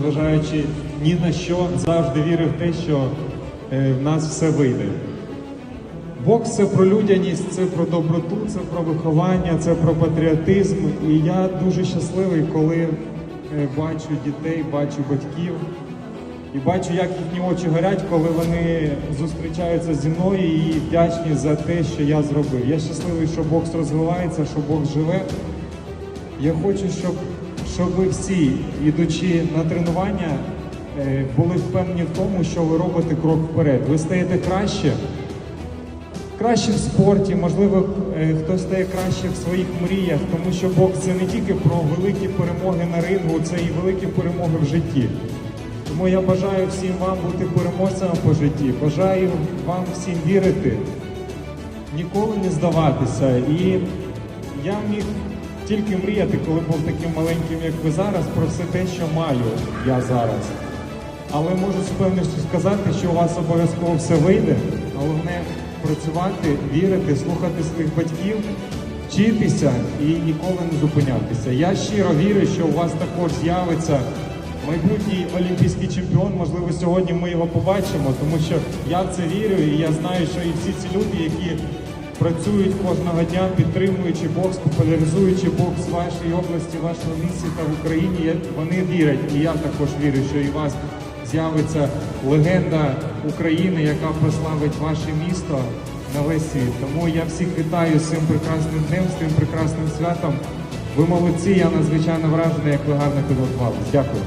Зважаючи ні на що, завжди вірив в те, що е, в нас все вийде. Бокс це про людяність, це про доброту, це про виховання, це про патріотизм. І я дуже щасливий, коли е, бачу дітей, бачу батьків і бачу, як їхні очі горять, коли вони зустрічаються зі мною і вдячні за те, що я зробив. Я щасливий, що бокс розвивається, що бокс живе. Я хочу, щоб, щоб ви всі, ідучи на тренування, е, були впевнені в тому, що ви робите крок вперед. Ви стаєте краще, краще в спорті, можливо, е, хтось стає краще в своїх мріях, тому що бокс це не тільки про великі перемоги на рингу, це і великі перемоги в житті. Тому я бажаю всім вам бути переможцями по житті. Бажаю вам всім вірити, ніколи не здаватися. І я міг тільки мріяти, коли був таким маленьким, як ви зараз, про все те, що маю я зараз. Але можу з певністю сказати, що у вас обов'язково все вийде. Головне працювати, вірити, слухати своїх батьків, вчитися і ніколи не зупинятися. Я щиро вірю, що у вас також з'явиться майбутній олімпійський чемпіон. Можливо, сьогодні ми його побачимо, тому що я в це вірю, і я знаю, що і всі ці люди, які працюють кожного дня, підтримуючи бокс, популяризуючи бокс в вашій області, в вашому місті та в Україні, вони вірять, і я також вірю, що і вас з'явиться легенда України, яка прославить ваше місто на весь світ. Тому я всіх вітаю з цим прекрасним днем, з цим прекрасним святом. Ви молодці, я надзвичайно вражений, як ви гарно підготувалися. Дякую.